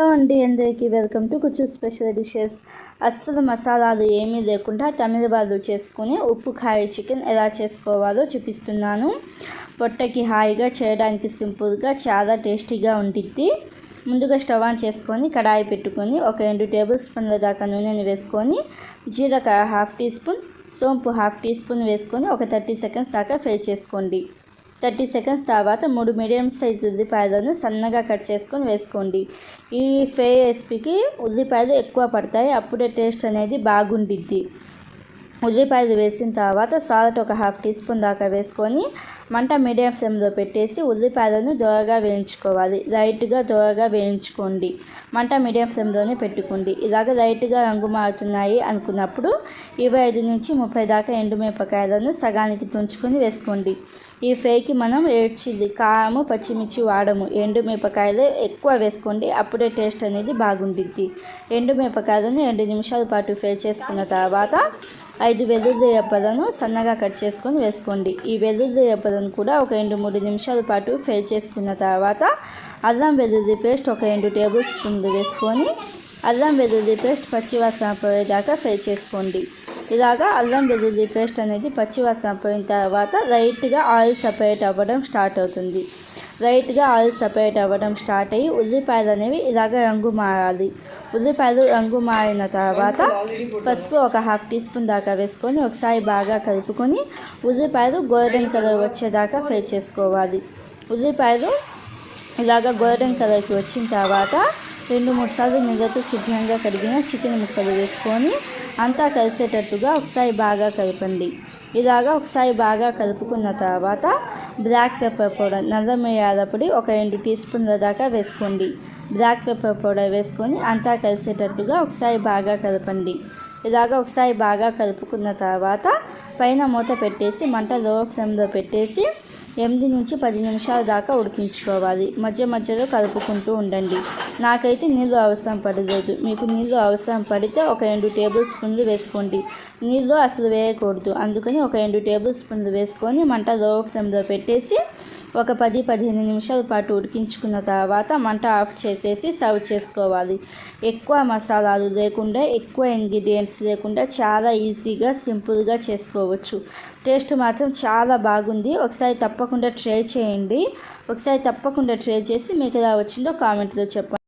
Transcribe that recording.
Hello అండి అందరికీ. Welcome to కుచ్చు స్పెషల్ డిషెస్. అస్సలు మసాలాలు ఏమీ లేకుండా తమిళ చేసుకుని ఉప్పు కాయ చికెన్ ఎలా చేసుకోవాలో చూపిస్తున్నాను. పొట్టకి హాయిగా చేయడానికి సింపుల్గా చాలా టేస్టీగా ఉంటుంది ముందుగా స్టవ్ ఆన్ చేసుకొని కడాయి పెట్టుకొని ఒక రెండు టేబుల్ స్పూన్ల దాకా నూనెను వేసుకొని జీలకాయ హాఫ్ టీ స్పూన్ సోంపు హాఫ్ టీ స్పూన్ వేసుకొని ఒక థర్టీ సెకండ్స్ దాకా ఫ్రై చేసుకోండి. థర్టీ సెకండ్స్ తర్వాత మూడు మీడియం సైజ్ ఉల్లిపాయలను సన్నగా కట్ చేసుకొని వేసుకోండి. ఈ ఫే రెసిపీకి ఉల్లిపాయలు ఎక్కువ పడతాయి అప్పుడే టేస్ట్ అనేది బాగుండిద్ది. ఉల్లిపాయలు వేసిన తర్వాత సాల్ట్ ఒక హాఫ్ టీ స్పూన్ దాకా వేసుకొని మంట మీడియం ఫ్లేమ్లో పెట్టేసి ఉల్లిపాయలను దోరగా వేయించుకోవాలి. లైట్గా దోరగా వేయించుకోండి. మంట మీడియం ఫ్లేమ్లోనే పెట్టుకోండి. ఇలాగ లైట్గా రంగు మారుతున్నాయి అనుకున్నప్పుడు ఇరవై ఐదు నుంచి ముప్పై దాకా ఎండుమిరపకాయలను సగానికి తుంచుకొని వేసుకోండి. ఈ ఫ్రైకి మనం రెడ్ చిల్లీ కారము పచ్చిమిర్చి వాడము. ఎండు మిరపకాయలు ఎక్కువ వేసుకోండి అప్పుడే టేస్ట్ అనేది బాగుంటుంది ఎండు మిరపకాయలను రెండు నిమిషాల పాటు ఫ్రై చేసుకున్న తర్వాత ఐదు వెల్లుల్లి రెప్పలను సన్నగా కట్ చేసుకొని వేసుకోండి. ఈ వెల్లుల్లి రెప్పలను కూడా ఒక రెండు మూడు నిమిషాల పాటు ఫ్రై చేసుకున్న తర్వాత అల్లం వెల్లుల్లి పేస్ట్ ఒక రెండు టేబుల్ స్పూన్లు వేసుకొని అల్లం వెల్లుల్లి పేస్ట్ పచ్చివాసన పోయేదాకా ఫ్రై చేసుకోండి. ఇలాగా అల్లం వెల్లుల్లి పేస్ట్ అనేది పచ్చివాసన పోయిన తర్వాత లైట్గా ఆయిల్ సపరేట్ అవ్వడం స్టార్ట్ అవుతుంది. లైట్గా ఆయిల్ సపరేట్ అవ్వడం స్టార్ట్ అయ్యి ఉల్లిపాయలు అనేవి ఇలాగ రంగు మారాలి. ఉల్లిపాయలు రంగు మారిన తర్వాత పసుపు ఒక హాఫ్ టీ స్పూన్ దాకా వేసుకొని ఒకసారి బాగా కలుపుకొని ఉల్లిపాయలు గోల్డెన్ కలర్ వచ్చేదాకా ఫ్రై చేసుకోవాలి. ఉల్లిపాయలు ఇలాగ గోల్డెన్ కలర్కి వచ్చిన తర్వాత రెండు మూడు సార్లు నీళ్ళతో శుభ్రంగా కడిగిన చికెన్ ముక్కలు వేసుకొని అంతా కలిసేటట్టుగా ఒకసారి బాగా కలపండి. ఇలాగా ఒకసారి బాగా కలుపుకున్న తర్వాత బ్లాక్ పెప్పర్ పౌడర్ నల్ల మిరియాల పొడి ఒక రెండు టీ స్పూన్ల దాకా వేసుకోండి. బ్లాక్ పెప్పర్ పౌడర్ వేసుకొని అంతా కలిసేటట్టుగా ఒకసారి బాగా కలపండి. ఇలాగ ఒకసారి బాగా కలుపుకున్న తర్వాత పైన మూత పెట్టేసి మంట లో ఫ్లేమ్లో పెట్టేసి ఎనిమిది నుంచి పది నిమిషాల దాకా ఉడికించుకోవాలి. మధ్య మధ్యలో కలుపుకుంటూ ఉండండి. నాకైతే నీళ్ళు అవసరం పడలేదు. మీకు నీళ్ళు అవసరం పడితే ఒక రెండు టేబుల్ స్పూన్లు వేసుకోండి. నీళ్ళు అసలు వేయకూడదు. అందుకని ఒక రెండు టేబుల్ స్పూన్లు వేసుకొని మంట లో ఫ్లేమ్లో పెట్టేసి ఒక పది పదిహేను నిమిషాల పాటు ఉడికించుకున్న తర్వాత మంట ఆఫ్ చేసేసి సర్వ్ చేసుకోవాలి. ఎక్కువ మసాలాలు లేకుండా ఎక్కువ ఇంగ్రీడియంట్స్ లేకుండా చాలా ఈజీగా సింపుల్గా చేసుకోవచ్చు. టేస్ట్ మాత్రం చాలా బాగుంది. ఒకసారి తప్పకుండా ట్రై చేయండి. ఒకసారి తప్పకుండా ట్రై చేసి మీకు ఎలా వచ్చిందో కామెంట్లో చెప్పండి.